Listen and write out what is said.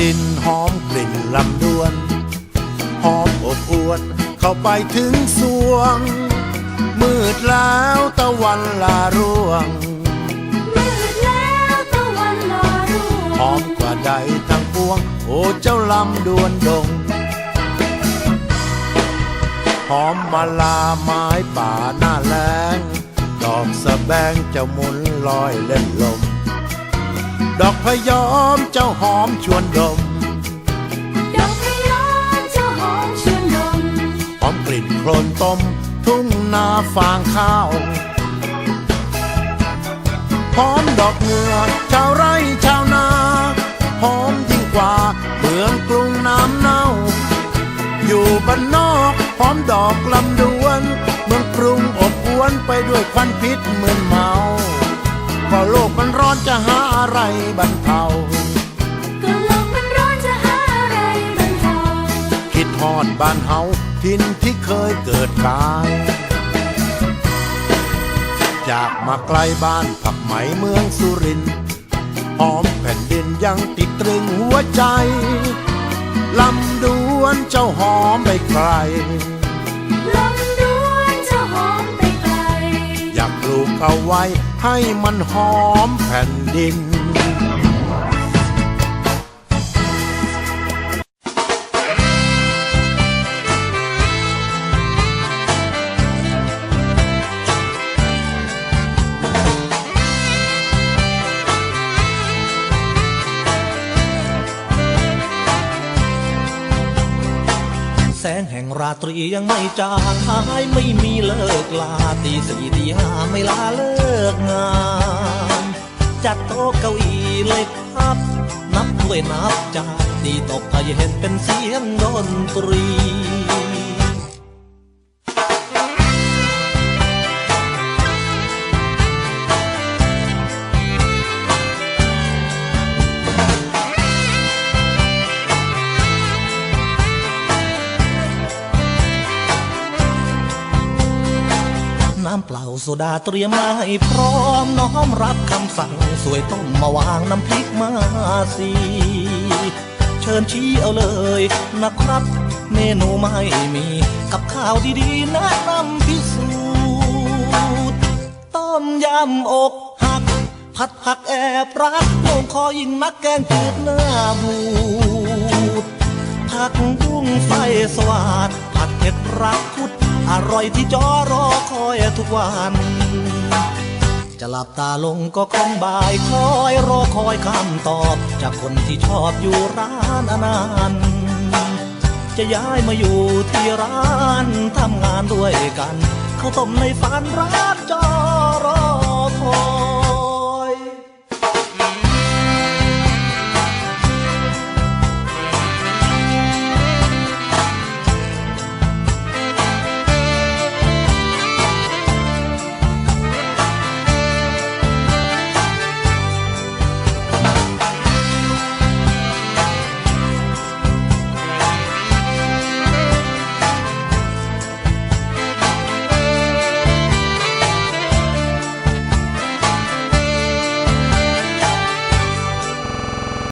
ดินหอมกลิ่นลำดวน หอมอบอวนเข้าไปถึงสวง มืดแล้วตะวันลาร่วง มืดแล้วตะวันลอยร่วหองมกว่าใดทั้งปวง โอ้เจ้าลำดวนดง หอมมาลาไม้ป่าหน้าแล้งดอกสะแบงเจ้าหมุนลอยเล่นลม ดอกพะยอมเจ้าหอมชวนดม ดอกพะยอมเจ้าหอมชวนดมหอมกลิ่นโคลนต้มทุ่งนาฟางข้าวหอมดอกเหงือชาวไร่ชาวนาหอมยิ่งกว่าเมืองกรุงน้ำเน่า อยู่บ้านนอกหอมดอกลำดวน เมืองกรุงอบอวนไปด้วยควันพิษเหมือนเมา ก็โลกมันร้อนจะหาอะไรบรรเทาก็โลกมันร้อนจะหาอะไรบรรเทาคิดฮอดบ้านเฮาทินที่เคยเกิดกายจากมาไกลบ้านผักไหมเมืองสุรินทร์หอมแผ่นดินยังติดตรึงหัวใจลำดวนเจ้าหอมไปไกลล เอาไว้ให้มันหอมแผ่นดิน แสงแห่งราตรียังไม่จางหายไม่มีเลิกลาตีสี่ตีห้าไม่ลาเลิกงานจัดโต๊ะเก้าอี้เล็กพับ นับด้วยนับจานตีตกให้เห็นเป็นเสียงดนตรีาโซดาเตรียมมาให้พร้อมน้อมรับคำสั่งสวยต้มมาวางน้ำพริกมาสีเชิญชี้เอาเลยนะครับ เมนูไม่มีกับข้าวดีๆแนะนำพิสูจน์ต้มยำอกหัก ผัดผักแอบรักลงคอยิ่งนักแกงจืดหน้าบูดผักบุ้งไฟสวาดผัดเผ็ดรักคุด อร่อยที่จอรอคอยทุกวัน จะหลับตาลงก็คงบ่ายคอยรอคอยคำตอบ จากคนที่ชอบอยู่ร้านอนานจะย้ายมาอยู่ที่ร้านทำงานด้วยกัน เขาต้มในฝันร้านจอรอ